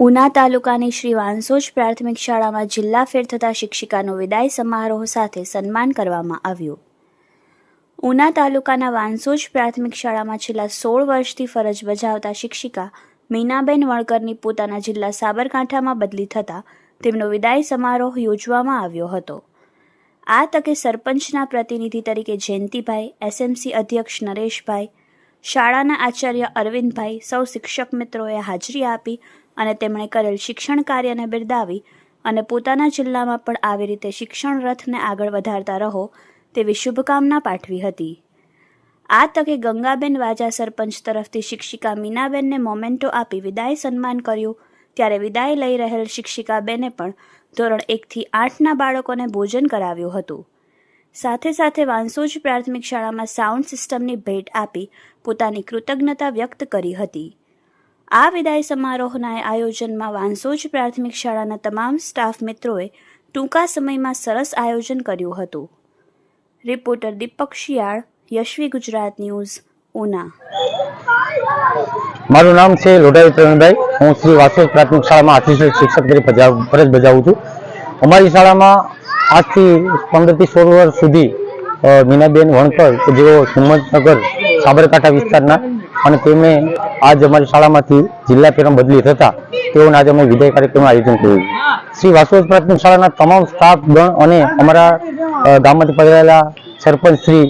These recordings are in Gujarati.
ઉના તાલુકાની શ્રી વાંસોજ પ્રાથમિક શાળામાં જિલ્લા ફેર થતા શિક્ષિકાનો વિદાય સમારોહ સાથે સન્માન કરવામાં આવ્યું. ઉના તાલુકાના વાંસોજ પ્રાથમિક શાળામાં છેલ્લા સોળ વર્ષથી ફરજ બજાવતા શિક્ષિકા મીનાબેન વણકરની પોતાના જિલ્લા સાબરકાંઠામાં બદલી થતાં તેમનો વિદાય સમારોહ યોજવામાં આવ્યો હતો. આ તકે સરપંચના પ્રતિનિધિ તરીકે જયંતિભાઈ એસએમસી અધ્યક્ષ નરેશભાઈ, શાળાના આચાર્ય અરવિંદભાઈ, સૌ શિક્ષક મિત્રોએ હાજરી આપી અને તેમણે કરેલ શિક્ષણ કાર્યને બિરદાવી અને પોતાના જિલ્લામાં પણ આવી રીતે શિક્ષણ રથને આગળ વધારતા રહો તેવી શુભકામના પાઠવી હતી. આ તકે ગંગાબેન વાજા સરપંચ તરફથી શિક્ષિકા મીનાબેનને મોમેન્ટો આપી વિદાય સન્માન કર્યું ત્યારે વિદાય લઈ રહેલ શિક્ષિકા બેને પણ ધોરણ એકથી આઠના બાળકોને ભોજન કરાવ્યું હતું. સાથે સાથે વાંસોજ પ્રાથમિક શાળામાં સાઉન્ડ સિસ્ટમની ભેટ આપી પોતાની કૃતજ્ઞતા વ્યક્ત કરી હતી. આ વિદાય સમારોહના આયોજનમાં વાંસોજ પ્રાથમિક શાળાના તમામ સ્ટાફ મિત્રોએ ટૂંકા સમયમાં સરસ આયોજન કર્યું હતું. Reporter Deepak Shiyal, Yashvi Gujarat news Una. મારું નામ છે લોઢાઈ પ્રવીણભાઈ. હું શ્રી વાસોદ પ્રાથમિક શાળામાં આસિસ્ટન્ટ શિક્ષક તરીકે ફરજ બજાવું છું. અમારી શાળામાં આજથી પંદરથી સોળ વર્ષ સુધી મીનાબેન વણકર જેઓ હિંમતનગર, સાબરકાંઠા વિસ્તારના, અને તેમણે આજ અમારી શાળામાંથી જિલ્લા પેરમ બદલી થતા, તેઓને આજે અમે વિદાય કાર્યક્રમનું આયોજન કર્યું શ્રી વાસોદ પ્રાથમિક શાળાના તમામ સ્ટાફ, ગણ અને અમારા ગામમાંથી પધારેલા સરપંચ શ્રી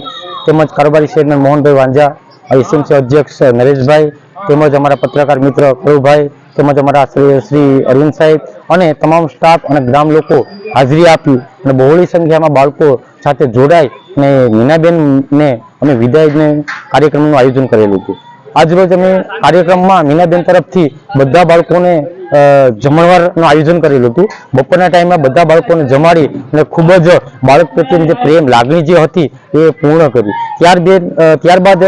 તેમજ કારોબારી શહેરના મોહનભાઈ વાંજા એસએમસી અધ્યક્ષ નરેશભાઈ, તેમજ અમારા પત્રકાર મિત્ર કરુભાઈ, તેમજ અમારા શ્રી અરવિંદ સાહેબ અને તમામ સ્ટાફ અને ગ્રામ લોકો હાજરી આપી અને બહોળી સંખ્યામાં બાળકો સાથે જોડાઈ અને મીનાબેનને અમે વિદાયને કાર્યક્રમનું આયોજન કરેલું હતું. આજરોજ અમે કાર્યક્રમમાં મીનાબેન તરફથી બધા બાળકોને જમણવારનું આયોજન કરેલું હતું. બપોરના ટાઈમમાં બધા બાળકોને જમાડી અને ખૂબ જ બાળક પ્રત્યેની જે પ્રેમ, લાગણી જે હતી એ પૂર્ણ કરી. ત્યાર બેન ત્યારબાદ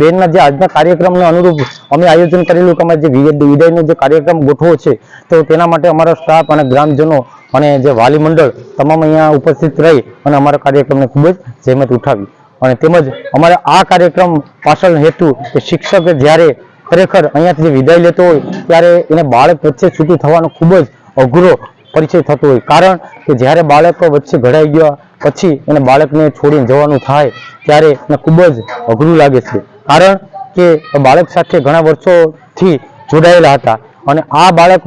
બેનના જે આજના કાર્યક્રમને અનુરૂપ અમે આયોજન કરેલું કે અમારે જે વિદાય- વિદાયનો જે કાર્યક્રમ ગોઠવો છે, તો તેના માટે અમારો સ્ટાફ અને ગ્રામજનો અને જે વાલી મંડળ તમામ અહીંયા ઉપસ્થિત રહી અને અમારા કાર્યક્રમને ખૂબ જ જહેમત ઉઠાવી. અને તેમજ અમારા આ કાર્યક્રમ પાછળ હેતુ કે શિક્ષક જ્યારે ખરેખર અહીંયાથી વિદાય લેતો હોય, ત્યારે એને બાળક વચ્ચે છૂટું થવાનો ખૂબ જ અઘરો પરિચય થતો હોય. કારણ કે જ્યારે બાળક વચ્ચે ઘડાઈ ગયા પછી એને બાળકને છોડીને જવાનું થાય, ત્યારે એને ખૂબ જ અઘરું લાગે છે. કારણ કે બાળક સાથે ઘણા વર્ષોથી જોડાયેલા હતા અને આ બાળક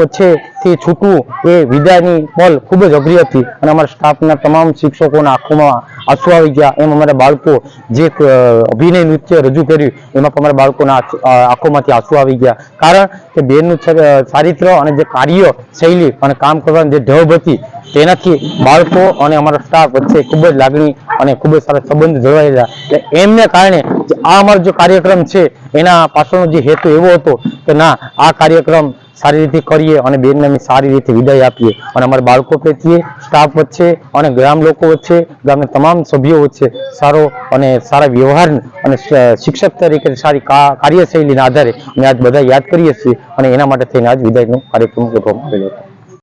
વચ્ચેથી છૂટવું એ વિદાયની પલ ખૂબ જ અઘરી હતી. અને અમારા સ્ટાફના તમામ શિક્ષકોના આંખોમાં આંસુ આવી ગયા. એમ અમારા બાળકો જે અભિનય નૃત્ય રજૂ કર્યું, એમાં અમારા બાળકોના આંખોમાંથી આંસુ આવી ગયા. કારણ કે બેનનું ચારિત્ર અને જે કાર્ય શૈલી અને કામ કરવાની જે ઢબ હતી, તેનાથી બાળકો અને અમારા સ્ટાફ વચ્ચે ખૂબ જ લાગણી અને ખૂબ જ સારા સંબંધ જળવાયેલા. એટલે એમને કારણે આ અમારો જે કાર્યક્રમ છે, એના પાછળનો જે હેતુ એવો હતો કે ના, આ કાર્યક્રમ સારી રીતે કરીએ અને બેનને અમે સારી રીતે વિદાય આપીએ. અને અમારા બાળકો પ્રત્યે સ્ટાફ વચ્ચે અને ગ્રામ લોકો વચ્ચે, ગામના તમામ સભ્યો વચ્ચે સારો અને સારા વ્યવહાર અને શિક્ષક તરીકે સારી કાર્યશૈલીના આધારે અમે આજ બધા યાદ કરીએ છીએ અને એના માટે થઈને આજ વિદાયનો કાર્યક્રમ ગોઠવવામાં આવેલો હતો.